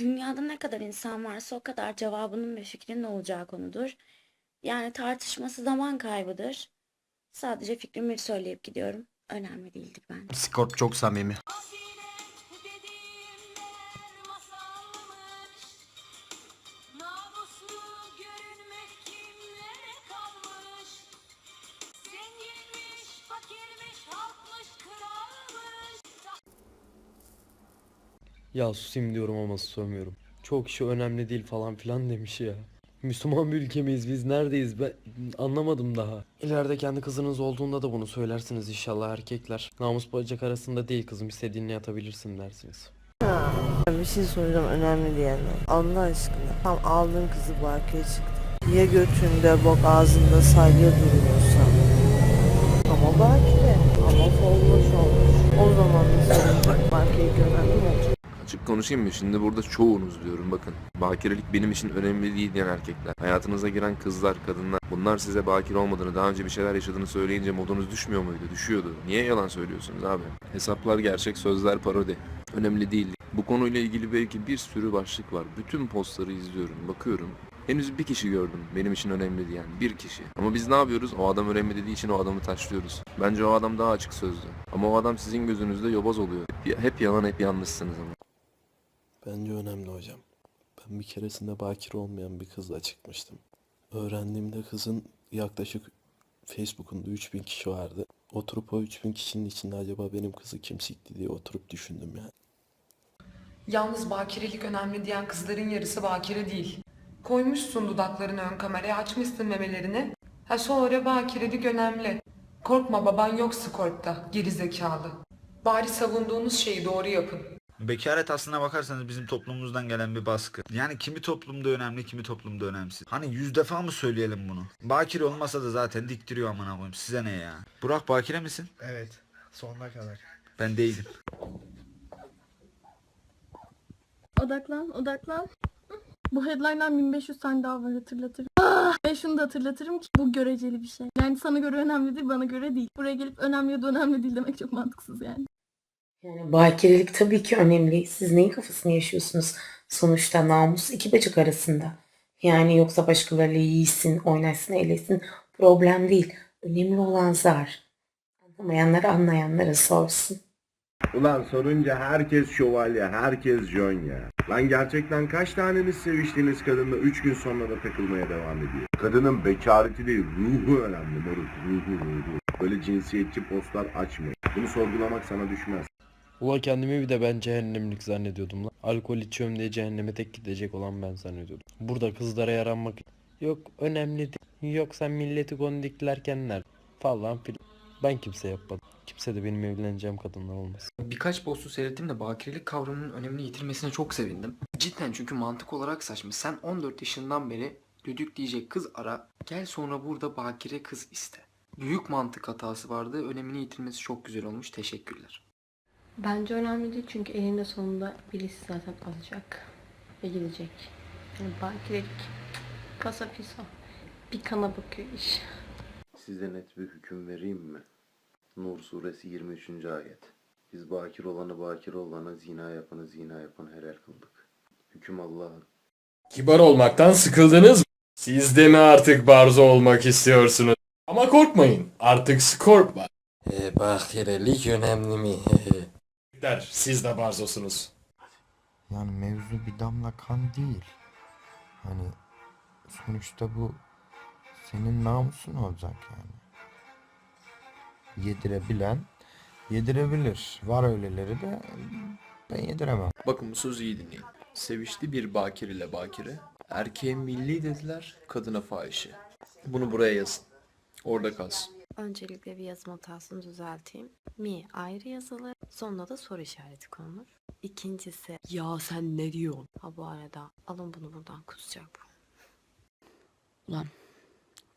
dünyada ne kadar insan varsa o kadar cevabının ve fikrinin olacağı konudur. Yani tartışması zaman kaybıdır. Sadece fikrimi söyleyip gidiyorum. Önemli değildir bence. Skorp çok samimi. Ya susayım diyorum ama susamıyorum. Çok kişi önemli değil falan filan demiş ya. Müslüman bir ülke miyiz biz neredeyiz ben anlamadım daha. İleride kendi kızınız olduğunda da bunu söylersiniz inşallah erkekler. Namus bacak arasında değil kızım istediğinle yatabilirsin dersiniz. Bir şey soracağım önemli diyenler. Allah aşkına. Tam aldığın kızı Barkı'ya çıktı. Ya götünde bok ağzında salya duruyorsa. Ama Barkı'de. Ama solmuş olmuş. O zaman olacak? Barkı'ya güvenli mi olacak? Açık konuşayım mı? Şimdi burada çoğunuz diyorum bakın. Bakirelik benim için önemli değil diyen erkekler. Hayatınıza giren kızlar, kadınlar. Bunlar size bakire olmadığını, daha önce bir şeyler yaşadığını söyleyince modunuz düşmüyor muydu? Düşüyordu. Niye yalan söylüyorsunuz abi? Hesaplar gerçek, sözler parodi. Önemli değil. Bu konuyla ilgili belki bir sürü başlık var. Bütün postları izliyorum, bakıyorum. Henüz bir kişi gördüm benim için önemli diyen. Bir kişi. Ama biz ne yapıyoruz? O adam önemli dediği için o adamı taşlıyoruz. Bence o adam daha açık sözlü. Ama o adam sizin gözünüzde yobaz oluyor. Hep, hep yalan, hep yanlışsınız ama. Bence önemli hocam. Ben bir keresinde bakire olmayan bir kızla çıkmıştım. Öğrendiğimde kızın yaklaşık Facebook'unda 3000 kişi vardı. Oturup o 3000 kişinin içinde acaba benim kızı kim sikti diye oturup düşündüm yani. Yalnız bakirelik önemli diyen kızların yarısı bakire değil. Koymuşsun dudaklarını ön kameraya açmışsın memelerini. Ha sonra bakirelik önemli. Korkma baban yok Skorp'ta geri zekalı. Bari savunduğunuz şeyi doğru yapın. Bekaret aslına bakarsanız bizim toplumumuzdan gelen bir baskı. Yani kimi toplumda önemli, kimi toplumda önemsiz. Hani yüz defa mı söyleyelim bunu? Bakire olmasa da zaten diktiriyor amına koyayım. Size ne ya? Burak bakire misin? Evet. Sonuna kadar. Ben değilim. Odaklan, odaklan. Bu headline'dan 1500 tane daha var hatırlatırım. Ah! Ve şunu da hatırlatırım ki bu göreceli bir şey. Yani sana göre önemlidir, bana göre değil. Buraya gelip önemli ya da önemli değil demek çok mantıksız yani. Yani bakirelik tabii ki önemli. Siz neyin kafasını yaşıyorsunuz? Sonuçta namus iki bacak arasında. Yani yoksa başkalarıyla yiğitsin, oynaşsın, eğlesin problem değil. Önemli olan zar. Anlamayanlar anlayanlara sorsun. Ulan sorunca herkes şövalye, herkes jön ya. Lan gerçekten kaç taneniz seviştiğiniz kadınla 3 gün sonra da takılmaya devam ediyor? Kadının bekareti değil, ruhu önemli moruk, ruhu ruhu. Böyle cinsiyetçi postlar açmayın. Bunu sorgulamak sana düşmez. Ula kendimi bir de ben cehennemlik zannediyordum lan. Alkol içiyorum diye cehenneme tek gidecek olan ben zannediyordum. Burada kızlara yaranmak yok önemli değil. Yok sen milleti kondiklerkenler falan filan. Ben kimse yapmadım. Kimse de benim evleneceğim kadınla olmasın. Birkaç postu seyrettim de bakirelik kavramının önemini yitirmesine çok sevindim. Cidden çünkü mantık olarak saçma. Sen 14 yaşından beri düdük diyecek kız ara, gel sonra burada bakire kız iste. Büyük mantık hatası vardı, önemini yitirmesi çok güzel olmuş, teşekkürler. Bence önemli değil çünkü elinde sonunda birisi zaten alacak ve gidecek. Yani bakirelik, kasa pisa. Bir kana bakıyor iş. Size net bir hüküm vereyim mi? Nur suresi 23. ayet. Biz bakir olanı bakir olana, zina yapanı zina yapanı helal kıldık. Hüküm Allah'ın. Kibar olmaktan sıkıldınız mı? Siz de mi artık barzo olmak istiyorsunuz? Ama korkmayın. Artık Scorp var. E, bakirelik önemli mi? Der, Siz de barzosunuz. Yani mevzu bir damla kan değil. Hani sonuçta bu senin namusun olacak yani. Yedirebilen yedirebilir. Var öyleleri de ben yediremem. Bakın bu sözü iyi dinleyin. Sevişti bir bakir ile bakire. Erkeğe milli dediler, kadına fahişe. Bunu buraya yazın. Orada kalsın. Öncelikle bir yazım hatasını düzelteyim. Mi ayrı yazılır. Sonuna da soru işareti konulur. İkincisi Ya sen ne diyorsun? ha bu arada alın bunu buradan kusacak bu. Ulan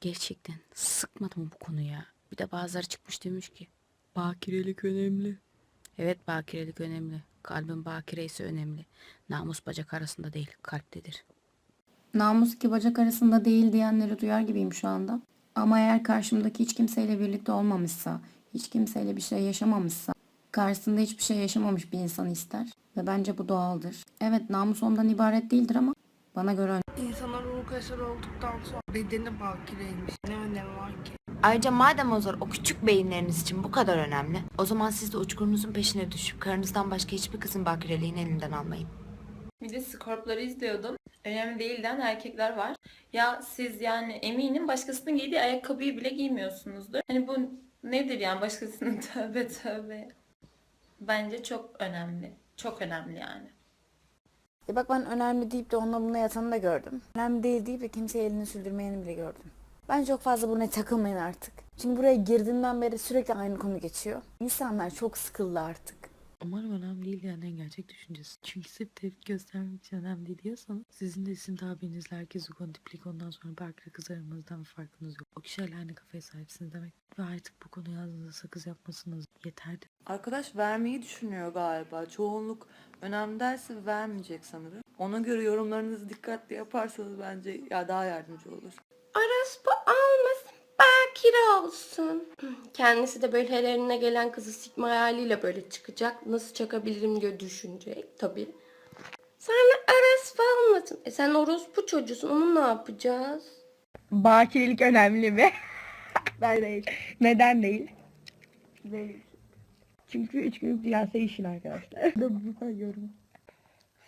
gerçekten sıkmadım bu konuya. Bir de bazıları çıkmış demiş ki Bakirelik önemli. evet bakirelik önemli. Kalbin bakireyse önemli. Namus bacak arasında değil kalptedir. Namus iki bacak arasında değil diyenleri duyar gibiyim şu anda. Ama eğer karşımdaki hiç kimseyle birlikte olmamışsa, hiç kimseyle bir şey yaşamamışsa Karşısında hiçbir şey yaşamamış bir insanı ister. Ve bence bu doğaldır. Evet namus ondan ibaret değildir ama bana göre İnsanlar ruh eseri olduktan sonra bedeni bakireymiş. Ne önemi var ki? Ayrıca madem o zor o küçük beyinleriniz için bu kadar önemli, o zaman siz de uçkurunuzun peşine düşüp karınızdan başka hiçbir kızın bakireliğini elinden almayın. Bir de skorpları izliyordum. Önemli değilden erkekler var. Ya siz yani eminim başkasının giydiği ayakkabıyı bile giymiyorsunuzdur. Hani bu nedir yani başkasının tövbe tövbe. Bence çok önemli. Çok önemli yani. E bak ben önemli deyip de onunla bununla yatanı da gördüm. Önemli değil deyip de kimseye elini sürdürmeyeni bile gördüm. Ben çok fazla buna takılmayın artık. Çünkü buraya girdiğimden beri sürekli aynı konu geçiyor. İnsanlar çok sıkıldı artık. Umarım önemli değil yani en gerçek düşüncesi. Çünkü sırf tepki göstermek için önemli değil diyorsanız sizin de isim tabiriniz herkes ukon diplik ondan sonra belki de kız aranızdan bir farkınız yok. O kişilerle aynı kafaya sahipsiniz demek. Ve artık bu konuyu ağzınıza sakız yapmasınız yeterdi. Arkadaş vermeyi düşünüyor galiba. Çoğunluk önemli derse vermeyecek sanırım. Ona göre yorumlarınızı dikkatli yaparsanız bence ya daha yardımcı olur. Orospu olmasın, bakire olsun. Kendisi de böyle her eline gelen kızı sikme hayaliyle böyle çıkacak. Nasıl çakabilirim diye düşünecek tabii. Sonra orospu olmasın. E sen orospu çocuğusun, onu ne yapacağız? Bakirelik önemli mi? ben değil. Neden değil? Değil. Çünkü üç günlük dünya sevişin arkadaşlar. Bu yorum.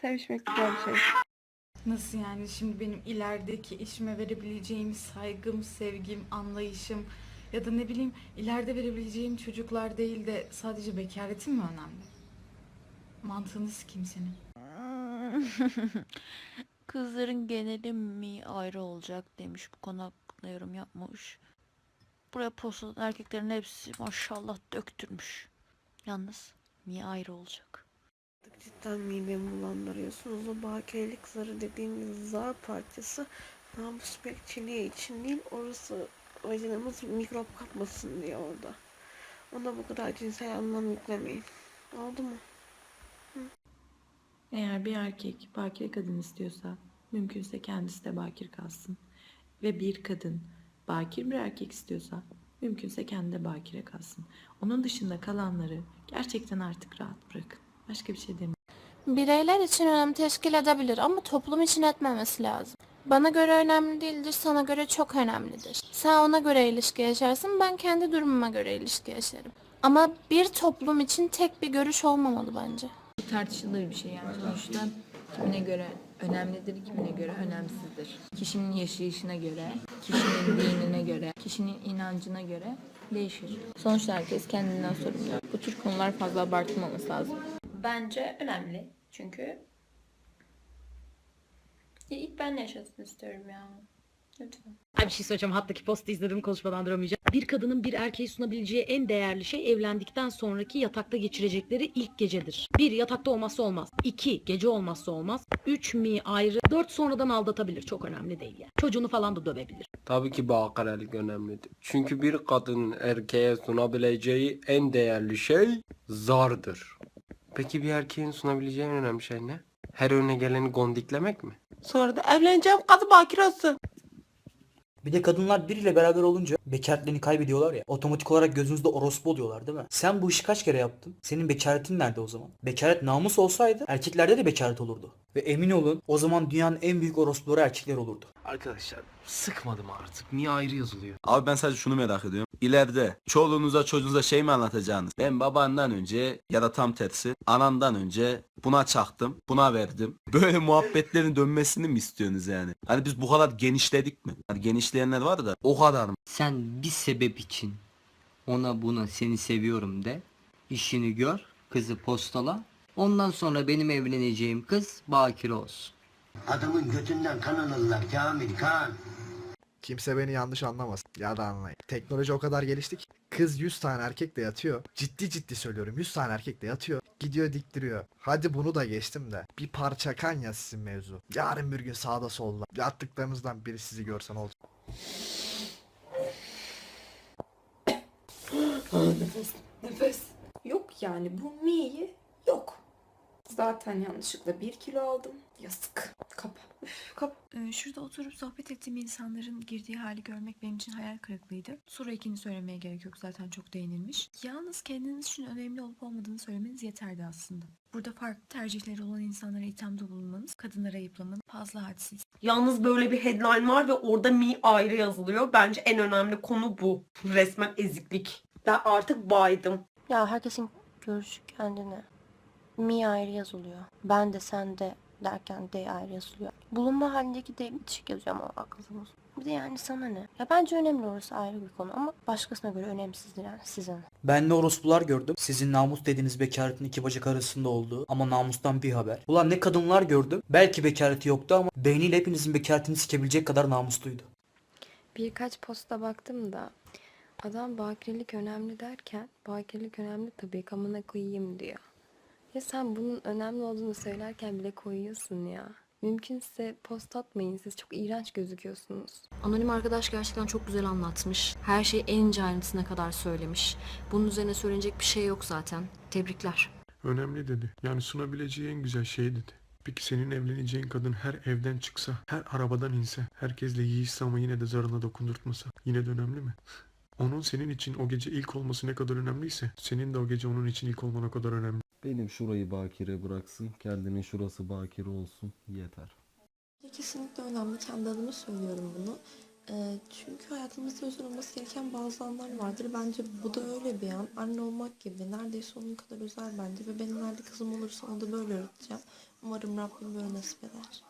Sevişmek güzel bir şey. Nasıl yani şimdi benim ilerideki işime verebileceğim saygım, sevgim, anlayışım ya da ne bileyim ileride verebileceğim çocuklar değil de sadece bekaretim mi önemli? Mantığını sikeyim senin. Kızların geneli mi ayrı olacak demiş bu konu hakkında yorum yapmış. Buraya postlanan erkeklerin hepsi maşallah döktürmüş. Yalnız mi ayrı olacak. Cidden midemi bulandırıyorsunuz. O bakirelik zarı dediğiniz zar parçası namus bekçiliği için değil. Orası vajinamız mikrop kapmasın diye orada. Ona bu kadar cinsel anlam yüklemeyin. Oldu mu? Eğer bir erkek bakire kadın istiyorsa mümkünse kendisi de bakir kalsın. Ve bir kadın bakir bir erkek istiyorsa mümkünse kendi de bakire kalsın. Onun dışında kalanları gerçekten artık rahat bırakın. Başka bir şey demiyorum. Bireyler için önem teşkil edebilir ama toplum için etmemesi lazım. Bana göre önemli değildir, sana göre çok önemlidir. Sen ona göre ilişki yaşarsın, ben kendi durumuma göre ilişki yaşarım. Ama bir toplum için tek bir görüş olmamalı bence. tartışılır bir şey yani sonuçta kimine göre önemlidir, kimine göre önemsizdir. Kişinin yaşayışına göre, kişinin dinine göre, kişinin inancına göre değişir. Sonuçta herkes kendinden sorumlu. Bu tür konular fazla abartılmaması lazım. Bence önemli. Çünkü ya ilk ben yaşasın istiyorum ya. Lütfen. Ay bir şey söyleyeceğim. Hattaki postu izledim konuşmadan duramayacağım. Bir kadının bir erkeğe sunabileceği en değerli şey evlendikten sonraki yatakta geçirecekleri ilk gecedir. Bir yatakta olmazsa olmaz. İki gece olmazsa olmaz. Üç mi ayrı. Dört sonradan aldatabilir. Çok önemli değil yani. Çocuğunu falan da dövebilir. Tabii ki bakarelik önemlidir. Çünkü bir kadının erkeğe sunabileceği en değerli şey zardır. Peki bir erkeğin sunabileceği en önemli şey ne? Her önüne geleni gondiklemek mi? Sonra da evleneceğim kadın bakir olsun. Bir de kadınlar biriyle beraber olunca bekaretlerini kaybediyorlar ya. Otomatik olarak gözünüzde orospu oluyorlar değil mi? Sen bu işi kaç kere yaptın? Senin bekaretin nerede o zaman? Bekaret namus olsaydı erkeklerde de bekaret olurdu. Ve emin olun o zaman dünyanın en büyük orospuları erkekler olurdu. Arkadaşlar sıkmadım artık. Niye ayrı yazılıyor? Abi ben sadece şunu merak ediyorum. İleride çoluğunuza çocuğunuza şey mi anlatacaksınız? Ben babandan önce ya da tam tersi anandan önce buna çaktım, buna verdim. Böyle muhabbetlerin dönmesini mi istiyorsunuz yani? Hani biz bu kadar genişledik mi? Hani genişleyenler var da o kadar mı? Sen bir sebep için ona buna seni seviyorum de. işini gör, kızı postala. Ondan sonra benim evleneceğim kız bakire olsun. Adamın götünden kan alırlar Kamil kan. Kimse beni yanlış anlamasın ya da anlayın. Teknoloji o kadar gelişti ki kız 100 tane erkekle yatıyor. Ciddi ciddi söylüyorum 100 tane erkekle yatıyor. Gidiyor diktiriyor. Hadi bunu da geçtim de. Bir parça kan ya sizin mevzu. Yarın bir gün sağda solda. Yattıklarınızdan biri sizi görsen olacak. Nefes, nefes. Yok yani bu mi'yi yok. Zaten yanlışlıkla bir kilo aldım. Yazık. Kapa. Üf, kapa. Ee, Şurada oturup sohbet ettiğim insanların girdiği hali görmek benim için hayal kırıklığıydı. Sonra ikini söylemeye gerek yok zaten çok değinilmiş. Yalnız kendiniz için önemli olup olmadığını söylemeniz yeterdi aslında. Burada farklı tercihleri olan insanlara ithamda bulunmanız, kadınlara ayıplamanız fazla hadsiz. Yalnız böyle bir headline var ve orada mi ayrı yazılıyor. Bence en önemli konu bu. Resmen eziklik. Ben artık baydım. Ya herkesin görüşü kendine. Mi ayrı yazılıyor. Ben de sen de derken de ayrı yazılıyor. Bulunma halindeki de bitişik yazıyor ama aklımız. Bir de yani sana ne? Ya bence önemli orası ayrı bir konu ama başkasına göre önemsizdir yani size ne? Ben de orospular gördüm. Sizin namus dediğiniz bekaretin iki bacak arasında olduğu ama namustan bir haber. Ulan ne kadınlar gördüm. Belki bekareti yoktu ama beyniyle hepinizin bekaretini sikebilecek kadar namusluydu. Birkaç posta baktım da adam bakirelik önemli derken bakirelik önemli tabii kamına koyayım diyor. Ya sen bunun önemli olduğunu söylerken bile koyuyorsun ya. Mümkünse post atmayın siz çok iğrenç gözüküyorsunuz. Anonim arkadaş gerçekten çok güzel anlatmış. Her şeyi en ince ayrıntısına kadar söylemiş. Bunun üzerine söylenecek bir şey yok zaten. Tebrikler. Önemli dedi. Yani sunabileceği en güzel şey dedi. Peki senin evleneceğin kadın her evden çıksa, her arabadan inse, herkesle yiyişse ama yine de zarına dokundurtmasa yine de önemli mi? Onun senin için o gece ilk olması ne kadar önemliyse senin de o gece onun için ilk olman o kadar önemli. Benim şurayı bakire bıraksın, kendinin şurası bakire olsun yeter. Kesinlikle önemli. Kendi adıma söylüyorum bunu. Ee, çünkü hayatımızda özel olması gereken bazı anlar vardır. Bence bu da öyle bir an. Anne olmak gibi. Neredeyse onun kadar özel bence. Ve benim nerede kızım olursa onu da böyle öğreteceğim. Umarım Rabbim böyle nasip eder.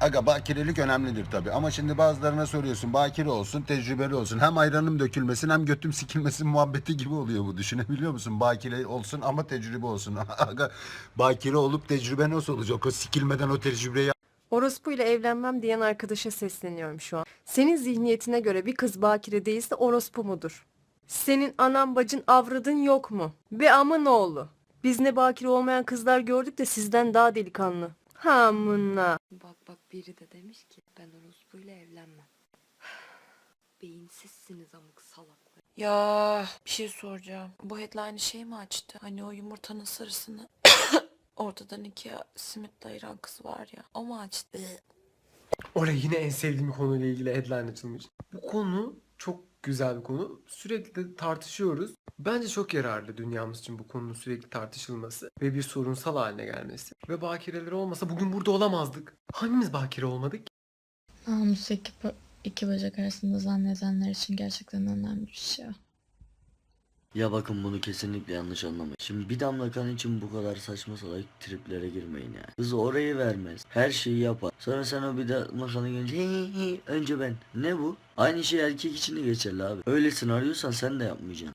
Aga bakirelik önemlidir tabi ama şimdi bazılarına soruyorsun bakire olsun tecrübeli olsun hem ayranım dökülmesin hem götüm sikilmesin muhabbeti gibi oluyor bu düşünebiliyor musun? Bakire olsun ama tecrübe olsun. Aga bakire olup tecrübe nasıl olacak o sikilmeden o tecrübeyi Orospu ile evlenmem diyen arkadaşa sesleniyorum şu an. Senin zihniyetine göre bir kız bakire değilse orospu mudur? Senin anan bacın avradın yok mu? Be amın oğlu. Biz ne bakire olmayan kızlar gördük de sizden daha delikanlı. Hamına. Bak bak biri de demiş ki ben orospuyla evlenmem. Beyinsizsiniz amık salaklar. Ya bir şey soracağım. Bu headline'ı şey mi açtı? Hani o yumurtanın sarısını ortadan ikiye simit ayıran kız var ya. O mu açtı? Oley yine en sevdiğim konuyla ilgili headline açılmış. Bu konu çok güzel bir konu. Sürekli tartışıyoruz. Bence çok yararlı dünyamız için bu konunun sürekli tartışılması ve bir sorunsal haline gelmesi. Ve bakireler olmasa bugün burada olamazdık. Hangimiz bakire olmadık? Namus iki, iki bacak arasında zannedenler için gerçekten önemli bir şey. Ya bakın bunu kesinlikle yanlış anlamayın. Şimdi bir damla kan için bu kadar saçma salak triplere girmeyin yani. Kız orayı vermez. Her şeyi yapar. Sonra sen o bir damla kanı görünce "Hey, hey, hey." önce ben. Ne bu? Aynı şey erkek için de geçerli abi. Öylesini arıyorsan sen de yapmayacaksın.